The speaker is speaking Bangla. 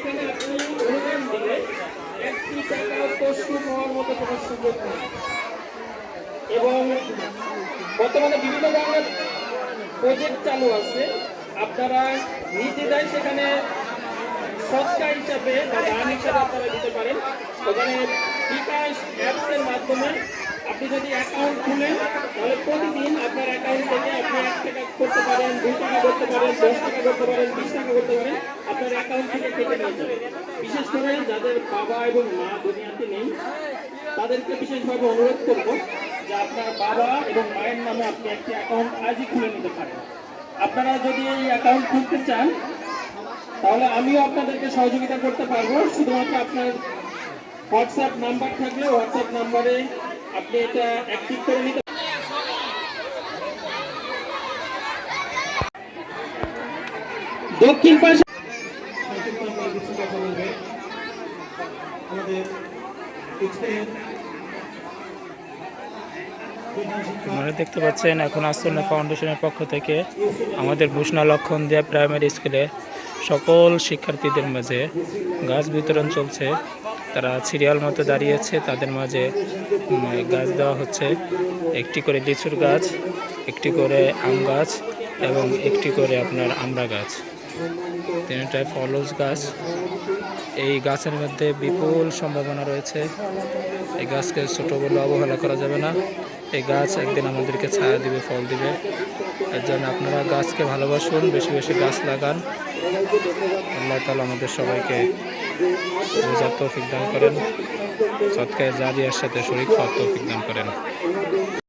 এখানে আপনি অনুদান দিলে একটি টাকা পশু হওয়ার মতো কোনো সুযোগ নেই। এবং বর্তমানে বিভিন্ন ধরনের প্রজেক্ট চালু আছে। আপনারা নিতে নিজেরাই সেখানে সৎকা হিসাবে বা দান হিসাবে আপনারা দিতে পারেন। ওখানে বিকাশ অ্যাপসের মাধ্যমে আপনি যদি অ্যাকাউন্ট খুলেন, তাহলে প্রতিদিন করতে পারেন দুই টাকা করতে পারেন টাকা করতে পারেন বিশ টাকা করতে পারেন আপনার অ্যাকাউন্ট থেকে কেটে যাবে বিশেষ করে যাদের বাবা এবং মা দুনিয়াতে নেই তাদেরকে বিশেষভাবে অনুরোধ করব যে আপনার বাবা এবং মায়ের নামে আপনি একটি অ্যাকাউন্ট আজই খুলে নিতে পারেন আপনারা যদি এই অ্যাকাউন্ট খুলতে চান, তাহলে আমিও আপনাদেরকে সহযোগিতা করতে পারব। শুধুমাত্র আপনার হোয়াটসঅ্যাপ নাম্বার থাকলে হোয়াটসঅ্যাপ নাম্বারে আপনি এটা অ্যাক্টিভ করে নিতে দক্ষিণ পাশে আপনারা দেখতে পাচ্ছেন, এখন আসন্ন ফাউন্ডেশনের পক্ষ থেকে আমাদের ভূষণা লক্ষণ দেয়া প্রাইমারি স্কুলে সকল শিক্ষার্থীদের মাঝে গাছ বিতরণ চলছে। তারা সিরিয়াল মতো দাঁড়িয়েছে তাদের মাঝে গাছ দেওয়া হচ্ছে। একটি করে লিচুর গাছ, একটি করে আম গাছ এবং একটি করে আপনার আমড়া গাছ। তিনটায় ফলস গাছ। এই গাছের মধ্যে বিপুল সম্ভাবনা রয়েছে। এই গাছকে ছোটো বলে অবহেলা করা যাবে না। এই গাছ একদিন আমাদেরকে ছায়া দিবে, ফল দিবে। এর জন্য আপনারা গাছকে ভালোবাসুন, বেশি বেশি গাছ লাগান। আল্লাহ তালা আমাদের সবাইকে বোঝার তৌফিক দান করেন। সৎকায় জারিয়ার সাথে শরীর খাওয়ার তৌফিক দান করেন।